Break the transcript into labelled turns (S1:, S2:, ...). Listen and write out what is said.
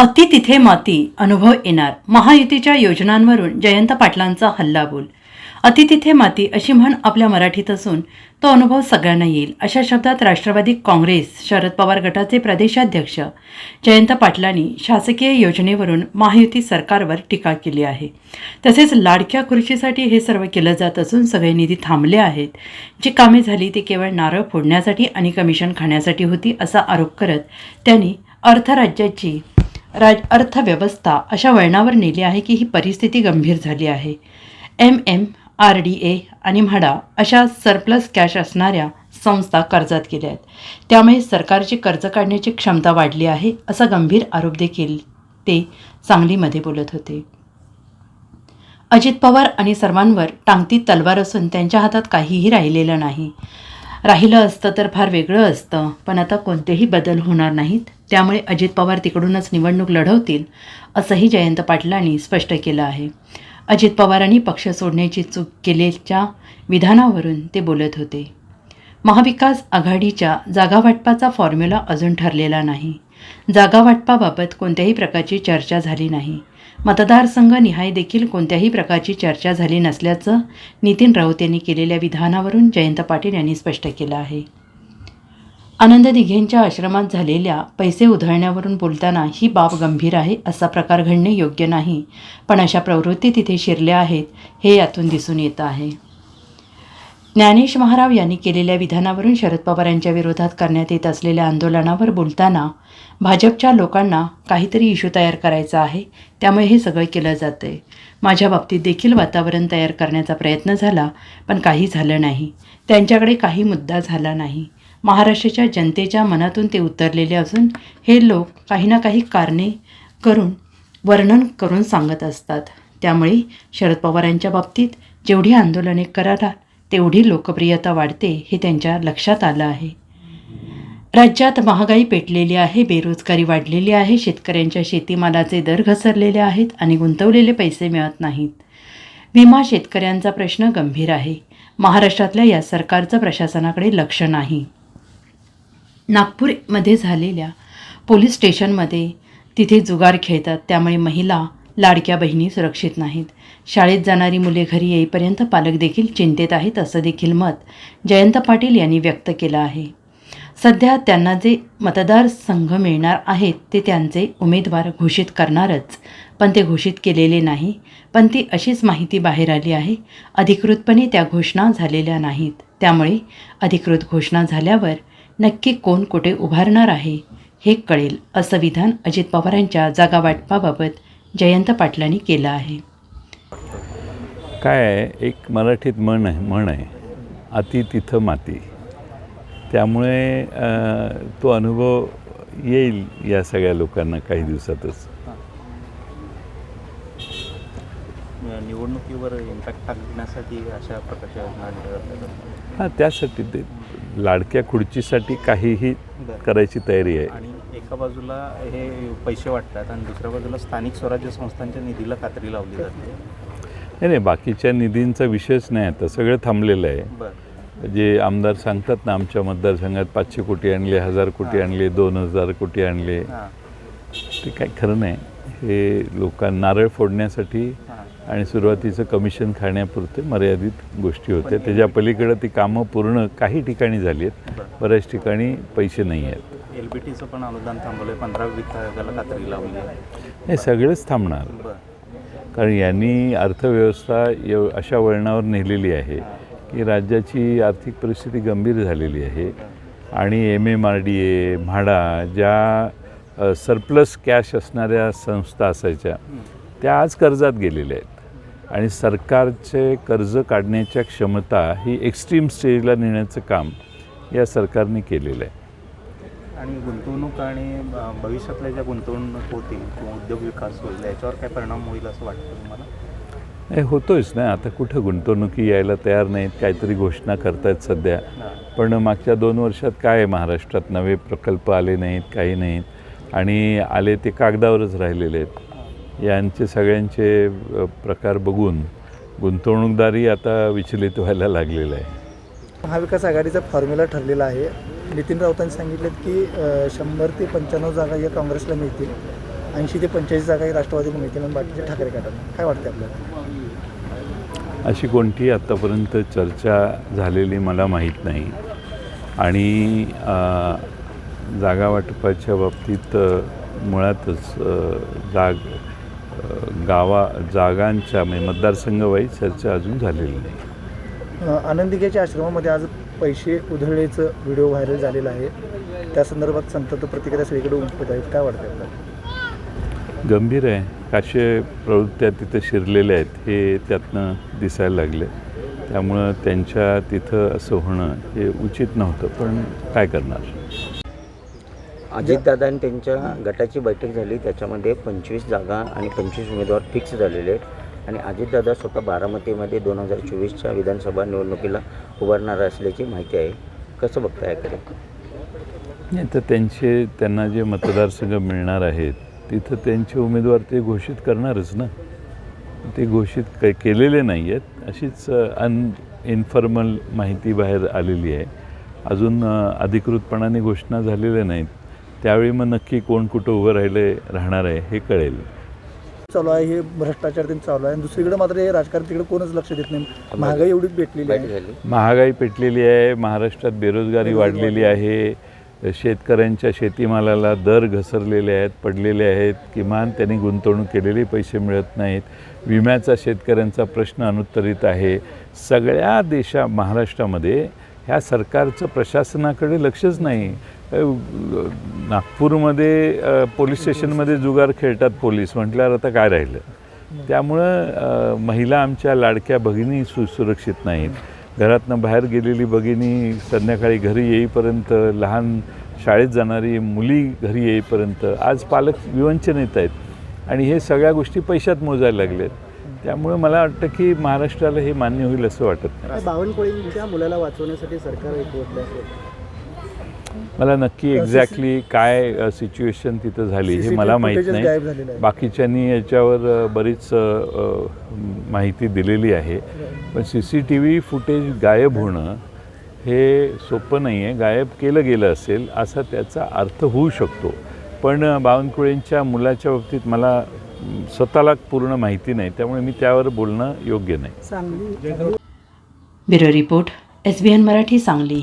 S1: अति तिथे माती अनुभव येणार. महायुतीच्या योजनांवरून जयंत पाटलांचा हल्लाबोल. अति तिथे माती अशी म्हण आपल्या मराठीत असून तो अनुभव सगळ्यांना येईल. अशा शब्दात राष्ट्रवादी काँग्रेस शरद पवार गटाचे प्रदेशाध्यक्ष जयंत पाटलांनी शासकीय योजनेवरून महायुती सरकारवर टीका केली आहे. तसेच लाडक्या खुर्चीसाठी हे सर्व केलं जात असून सगळे निधी थांबले आहेत. जी कामे झाली ती केवळ नारळ फोडण्यासाठी आणि कमिशन खाण्यासाठी होती असा आरोप करत त्यांनी अर्थराज्याची राज अर्थव्यवस्था अशा वळणावर नेली आहे की ही परिस्थिती गंभीर झाली आहे. M M R D A आणि म्हाडा अशा सरप्लस कॅश असणाऱ्या संस्था कर्जात गेल्या आहेत. त्यामुळे सरकारची कर्ज काढण्याची क्षमता वाढली आहे असा गंभीर आरोप देखील ते सांगलीमध्ये बोलत होते. अजित पवार आणि सर्वांवर टांगती तलवार असून त्यांच्या हातात काहीही राहिलेलं नाही. राहिलं असतं तर फार वेगळं असतं. पण आता कोणतेही बदल होणार नाहीत. त्यामुळे अजित पवार तिकडूनच निवडणूक लढवतील असंही जयंत पाटलांनी स्पष्ट केलं आहे. अजित पवारांनी पक्ष सोडण्याची चूक केल्याच्या विधानावरून ते बोलत होते. महाविकास आघाडीच्या जागावाटपाचा फॉर्म्युला अजून ठरलेला नाही. जागावाटपाबाबत कोणत्याही प्रकारची चर्चा झाली नाही. मतदारसंघ निहाय देखील कोणत्याही प्रकारची चर्चा झाली नसल्याचं नितीन राऊत यांनी केलेल्या विधानावरून जयंत पाटील यांनी स्पष्ट केलं आहे. आनंद दिघेंच्या आश्रमात झालेल्या पैसे उधळण्यावरून बोलताना ही बाब गंभीर आहे असा प्रकार घडणे योग्य नाही पण अशा प्रवृत्ती तिथे शिरल्या आहेत हे यातून दिसून येत आहे. ज्ञानेश महाराव यांनी केलेल्या विधानावरून शरद पवार यांच्या विरोधात करण्यात येत असलेल्या आंदोलनावर बोलताना भाजपच्या लोकांना काहीतरी इश्यू तयार करायचा आहे त्यामुळे हे सगळं केलं जातं आहे माझ्या बाबतीत देखील वातावरण तयार करण्याचा प्रयत्न झाला पण काही झालं नाही. त्यांच्याकडे काही मुद्दा झाला नाही. महाराष्ट्राच्या जनतेच्या मनातून ते उतरलेले असून हे लोक काही ना काही कारणे करून वर्णन करून सांगत असतात. त्यामुळे शरद पवारांच्या बाबतीत जेवढी आंदोलने करायला तेवढी लोकप्रियता वाढते हे त्यांच्या लक्षात आलं आहे. राज्यात महागाई पेटलेली आहे बेरोजगारी वाढलेली आहे शेतकऱ्यांच्या शेतीमालाचे दर घसरलेले आहेत आणि गुंतवलेले पैसे मिळत नाहीत. विमा शेतकऱ्यांचा प्रश्न गंभीर आहे. महाराष्ट्रातल्या या सरकारचं प्रशासनाकडे लक्ष नाही. नागपूरमध्ये झालेल्या पोलीस स्टेशनमध्ये तिथे जुगार खेळतात त्यामुळे महिला लाडक्या बहिणी सुरक्षित नाहीत. शाळेत जाणारी मुले घरी येईपर्यंत पालक देखील चिंतेत आहेत असं देखील मत जयंत पाटील यांनी व्यक्त केलं आहे. सध्या त्यांना जे मतदारसंघ मिळणार आहेत ते त्यांचे उमेदवार घोषित करणारच पण ते घोषित केलेले नाही पण ती अशीच माहिती बाहेर आली आहे. अधिकृतपणे त्या घोषणा झालेल्या नाहीत. त्यामुळे अधिकृत घोषणा झाल्यावर नक्की कोण कुठे उभारणार आहे हे कळेल असं विधान अजित पवारांच्या जागावाटपाबाबत जयंत पाटलांनी केलं आहे.
S2: काय आहे? एक मराठीत म्हण आहे म्हण आहे. अति तिथं माती. त्यामुळे तो अनुभव येईल या सगळ्या लोकांना काही दिवसातच.
S3: निवडणुकीवर इम्पॅक्ट टाकण्यासाठी अशा प्रकारच्या योजना
S2: हां त्यासाठी ते लाडक्या खुर्चीसाठी काहीही करायची तयारी आहे.
S3: आणि एका बाजूला हे पैसे वाटतात आणि दुसऱ्या बाजूला स्थानिक स्वराज्य संस्थांच्या निधीला कात्री लावली जाते.
S2: नाही नाही बाकीच्या निधींचा विषयच नाही आता सगळं थांबलेलं आहे. जे आमदार सांगतात ना आमच्या मतदारसंघात पाचशे कोटी आणले हजार कोटी आणले दोन हजार कोटी आणले. ते काही खरं नाही. हे लोकांना नारळ फोडण्यासाठी आणि सुरुवातीचं कमिशन खाण्यापुरते मर्यादित गोष्टी होत्या. त्याच्या पलीकडं ती कामं पूर्ण काही ठिकाणी झाली आहेत. बऱ्याच ठिकाणी पैसे नाही आहेत.
S3: एल बी टीचं पण अनुदान थांबवलं आहे पंधरा वित्त आयोगाला कात्री लावली आहे.
S2: हे सगळेच थांबणार. कारण यांनी अर्थव्यवस्था एव अशा वळणावर नेलेली आहे की राज्याची आर्थिक परिस्थिती गंभीर झालेली आहे. आणि M M R D A MHADA ज्या सरप्लस कॅश असणाऱ्या संस्था असायच्या त्या आज कर्जात गेलेल्या आहेत. आणि सरकारचे कर्ज काढण्याच्या क्षमता ही एक्स्ट्रीम स्टेजला नेण्याचं काम या सरकारने केलेलं आहे.
S3: आणि गुंतवणूक आणि भविष्यातल्या ज्या गुंतवणूक होतील किंवा उद्योग विकास होईल याच्यावर काय परिणाम होईल असं वाटतं तुम्हाला?
S2: हे होतोयच ना. आता कुठं गुंतवणुकी यायला तयार नाहीत? काहीतरी घोषणा करतायत सध्या.
S3: हां.
S2: पण मागच्या दोन वर्षात काय आहे महाराष्ट्रात? नवे प्रकल्प आले नाहीत काही नाहीत. आणि आले ते कागदावरच राहिलेले आहेत. यांचे सगळ्यांचे प्रकार बघून गुंतवणूकदारी आता विचलित व्हायला लागलेलं आहे.
S4: महाविकास आघाडीचा फॉर्म्युला ठरलेला आहे. नितीन राऊतांनी सांगितलं की शंभर ते पंच्याण्णव जागा या काँग्रेसला मिळतील. ऐंशी ते पंच्याऐंशी जागा ही राष्ट्रवादी मिळतील आणि बाकीचे ठाकरे गटांना काय वाटते आपल्याला?
S2: अशी कोणतीही आत्तापर्यंत चर्चा झालेली मला माहीत नाही. आणि जागा वाटपाच्या बाबतीत मुळातच जाग गावा जागांच्या म्हणजे मतदारसंघवाईज चर्चा अजून झालेली नाही.
S4: आनंदिकेच्या आश्रमामध्ये आज पैसे उधळल्याचं व्हिडिओ व्हायरल झालेला आहे. त्या संदर्भात संतप्त प्रतिक्रिया सगळीकडे उमटत आहेत. काय वाटतं आपल्याला?
S2: गंभीर आहे. काशे प्रवृत्त्या तिथं शिरलेल्या आहेत. हे त्यातनं दिसायला लागले. त्यामुळं त्यांच्या तिथं असं होणं हे उचित नव्हतं. पण काय करणार?
S5: अजितदादा आणि त्यांच्या गटाची बैठक झाली. त्याच्यामध्ये पंचवीस जागा आणि पंचवीस उमेदवार फिक्स झालेले आहेत. आणि अजितदादा स्वतः बारामतीमध्ये दोन हजार चोवीसच्या विधानसभा निवडणुकीला उभारणार असल्याची माहिती आहे. कसं बघताय याकडे
S2: नाही तर त्यांचे त्यांना जे मतदारसंघ मिळणार आहेत तिथं त्यांचे उमेदवार ते घोषित करणारच ना. ते घोषित काही केलेले नाही आहेत. अशीच अन इन्फॉर्मल माहिती बाहेर आलेली आहे. अजून अधिकृतपणाने घोषणा झालेल्या नाहीत. त्यावेळी मग नक्की कोण कुठं उभं राहिले राहणार आहे हे कळेल.
S4: चालू आहे हे भ्रष्टाचार त्यांचं चालू आहे. आणि दुसरीकडे मात्र हे राजकारण तिकडे कोणच लक्ष देत नाही. महागाई एवढी पेटलेली आहे.
S2: महागाई पेटलेली आहे. महाराष्ट्रात बेरोजगारी वाढलेली आहे. शेतकऱ्यांच्या शेतीमालाला दर घसरलेले आहेत पडलेले आहेत. किमान त्यांनी गुंतवणूक केलेले पैसे मिळत नाहीत. विम्याचा शेतकऱ्यांचा प्रश्न अनुत्तरित आहे. सगळ्या देशा महाराष्ट्रामध्ये ह्या सरकारचं प्रशासनाकडे लक्षच नाही. नागपूरमध्ये पोलीस स्टेशनमध्ये जुगार खेळतात पोलीस म्हटल्यावर आता काय राहिलं? त्यामुळं महिला आमच्या लाडक्या भगिनी सुसुरक्षित नाहीत. घरातनं बाहेर गेलेली भगिनी संध्याकाळी घरी येईपर्यंत लहान शाळेत जाणारी मुली घरी येईपर्यंत आज पालक विवंचनेत आहेत. आणि हे सगळ्या गोष्टी पैशात मोजायला लागलेत. त्यामुळे मला वाटतं की महाराष्ट्राला हे मान्य होईल असं वाटत नाही.
S4: बावनकुळींच्या मुलाला वाचवण्यासाठी सरकार एक
S2: मला नक्की एक्झॅक्टली काय सिच्युएशन तिथं झाली हे मला माहीत नाही. बाकीच्यांनी याच्यावर बरीच माहिती दिलेली आहे. पण C C T V footage गायब होणं हे सोपं नाही आहे गायब केलं गेलं असेल असा त्याचा अर्थ होऊ शकतो. पण बावनकुळेंच्या मुलाच्या बाबतीत मला स्वतःला पूर्ण माहिती नाही. त्यामुळे मी त्यावर बोलणं योग्य नाही.
S1: Bureau report S B N Marathi Sangli.